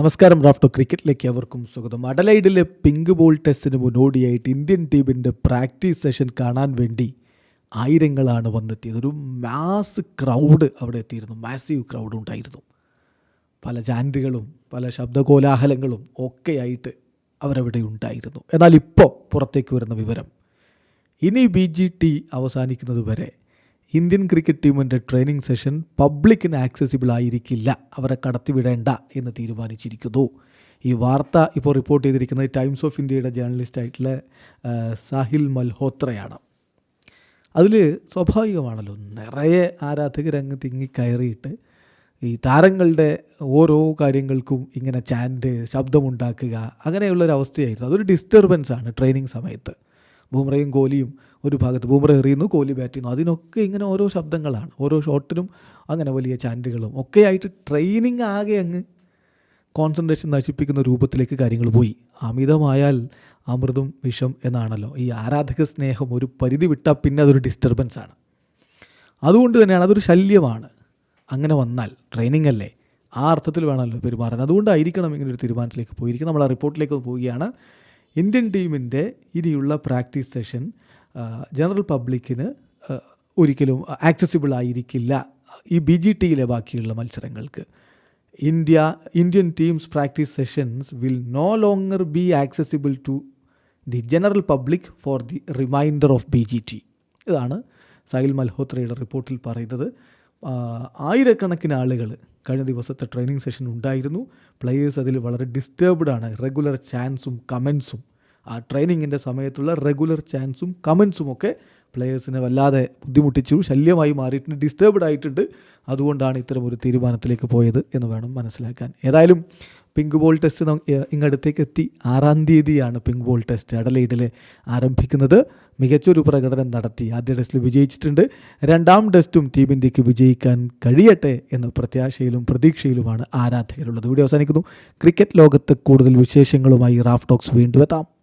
നമസ്കാരം റാഫ്റ്റോ ക്രിക്കറ്റിലേക്ക് അവർക്കും സ്വാഗതം. അഡലൈഡിലെ പിങ്ക് ബോൾ ടെസ്റ്റിന് മുന്നോടിയായിട്ട് ഇന്ത്യൻ ടീമിന്റെ പ്രാക്ടീസ് സെഷൻ കാണാൻ വേണ്ടി ആയിരങ്ങളാണ് വന്നെത്തിയത്. ഒരു മാസ് ക്രൗഡ് അവിടെ എത്തിയിരുന്നു. മാസീവ് ക്രൗഡ് ഉണ്ടായിരുന്നു. പല ചാൻഡുകളും പല ശബ്ദകോലാഹലങ്ങളും ഒക്കെയായിട്ട് അവരവിടെ ഉണ്ടായിരുന്നു. എന്നാൽ ഇപ്പോൾ പുറത്തേക്ക് വരുന്ന വിവരം ഇനി ബി ജി ടി അവസാനിക്കുന്നത് വരെ ഇന്ത്യൻ ക്രിക്കറ്റ് ടീമിന്റെ ട്രെയിനിങ് സെഷൻ പബ്ലിക്കിന് ആക്സസിബിൾ ആയിരിക്കില്ല. അവരെ കടത്തിവിടേണ്ട എന്ന് തീരുമാനിച്ചിരിക്കുന്നു. ഈ വാർത്ത ഇപ്പോൾ റിപ്പോർട്ട് ചെയ്തിരിക്കുന്നത് ടൈംസ് ഓഫ് ഇന്ത്യയുടെ ജേർണലിസ്റ്റ് ആയിട്ടുള്ള സാഹിൽ മൽഹോത്രയാണ്. അതിൽ സ്വാഭാവികമാണല്ലോ നിറയെ ആരാധകർ അങ്ങ് തിങ്ങി കയറിയിട്ട് ഈ താരങ്ങളുടെ ഓരോ കാര്യങ്ങൾക്കും ഇങ്ങനെ ചാൻഡ് ശബ്ദമുണ്ടാക്കുക അങ്ങനെയുള്ളൊരവസ്ഥയായിരുന്നു. അതൊരു ഡിസ്റ്റർബൻസ് ആണ് ട്രെയിനിങ് സമയത്ത്. ബൂമ്രയും കോലിയും ഒരു ഭാഗത്ത് ബൂമറ എറിയുന്നു കോലി ബാറ്റ് ചെയ്യുന്നു. അതിനൊക്കെ ഇങ്ങനെ ഓരോ ശബ്ദങ്ങളാണ്. ഓരോ ഷോട്ടിനും അങ്ങനെ വലിയ ചാൻഡുകളും. ഒക്കെയായിട്ട് ട്രെയിനിങ് ആകെ അങ്ങ് കോൺസെൻട്രേഷൻ നശിപ്പിക്കുന്ന രൂപത്തിലേക്ക് കാര്യങ്ങൾ പോയി. അമിതമായാൽ അമൃതും വിഷം എന്നാണല്ലോ. ഈ ആരാധക സ്നേഹം ഒരു പരിധി വിട്ടാൽ പിന്നെ അതൊരു ഡിസ്റ്റർബൻസ് ആണ്. അതുകൊണ്ട് തന്നെയാണ് അതൊരു ശല്യമാണ്. അങ്ങനെ വന്നാൽ ട്രെയിനിങ് അല്ലേ? ആ അർത്ഥത്തിൽ വേണമല്ലോ പെരുമാറാൻ. അതുകൊണ്ടായിരിക്കണം ഇങ്ങനെ ഒരു തീരുമാനത്തിലേക്ക് പോയിരിക്കുന്നത്. നമ്മൾ ആ റിപ്പോർട്ടിലേക്ക് പോവുകയാണ്. ഇന്ത്യൻ ടീമിന്റെ ഇനിയുള്ള പ്രാക്ടീസ് സെഷൻ ജനറൽ പബ്ലിക്കിന് ഒരിക്കലും ആക്സസിബിൾ ആയിരിക്കില്ല ഈ ബി ജി ടിയിലെ ബാക്കിയുള്ള മത്സരങ്ങൾക്ക്. India Indian teams practice sessions will no longer be accessible to the general public for the reminder of B G T. ഇതാണ് സാഹിൽ മൽഹോത്രയുടെ റിപ്പോർട്ടിൽ പറയുന്നത്. ആയിരക്കണക്കിന് ആളുകൾ കഴിഞ്ഞ ദിവസത്തെ ട്രെയിനിങ് സെഷൻ ഉണ്ടായിരുന്നു. പ്ലെയേഴ്സ് അതിൽ വളരെ ഡിസ്റ്റർബ്ഡ് ആണ്. റെഗുലർ ചാൻസും കമൻസും ആ ട്രെയിനിങ്ങിന്റെ സമയത്തുള്ള റെഗുലർ ചാൻസും കമൻസും ഒക്കെ പ്ലെയേഴ്സിനെ വല്ലാതെ ബുദ്ധിമുട്ടിച്ചു ശല്യമായി മാറിയിട്ടുണ്ട് ഡിസ്റ്റർബ്ഡ് ആയിട്ടുണ്ട്. അതുകൊണ്ടാണ് ഇത്തരം ഒരു തീരുമാനത്തിലേക്ക് പോയത് എന്ന് വേണം മനസ്സിലാക്കാൻ. ഏതായാലും പിങ്ക് ബോൾ ടെസ്റ്റ് ഇങ്ങടുത്തേക്ക് എത്തി. ആറാം തീയതിയാണ് പിങ്ക് ബോൾ ടെസ്റ്റ് അഡലൈഡിൽ ആരംഭിക്കുന്നത്. മികച്ചൊരു പ്രകടനം നടത്തി. ആദ്യ ടെസ്റ്റിൽ വിജയിച്ചിട്ടുണ്ട്. രണ്ടാം ടെസ്റ്റും ടീം ഇന്ത്യയ്ക്ക് വിജയിക്കാൻ കഴിയട്ടെ എന്ന പ്രത്യാശയിലും പ്രതീക്ഷയിലുമാണ് ആരാധകരുള്ളത്. ഇവിടെ അവസാനിക്കുന്നു. ക്രിക്കറ്റ് ലോകത്ത് കൂടുതൽ വിശേഷങ്ങളുമായി റാഫ് ടോക്സ് വീണ്ടും എത്താം.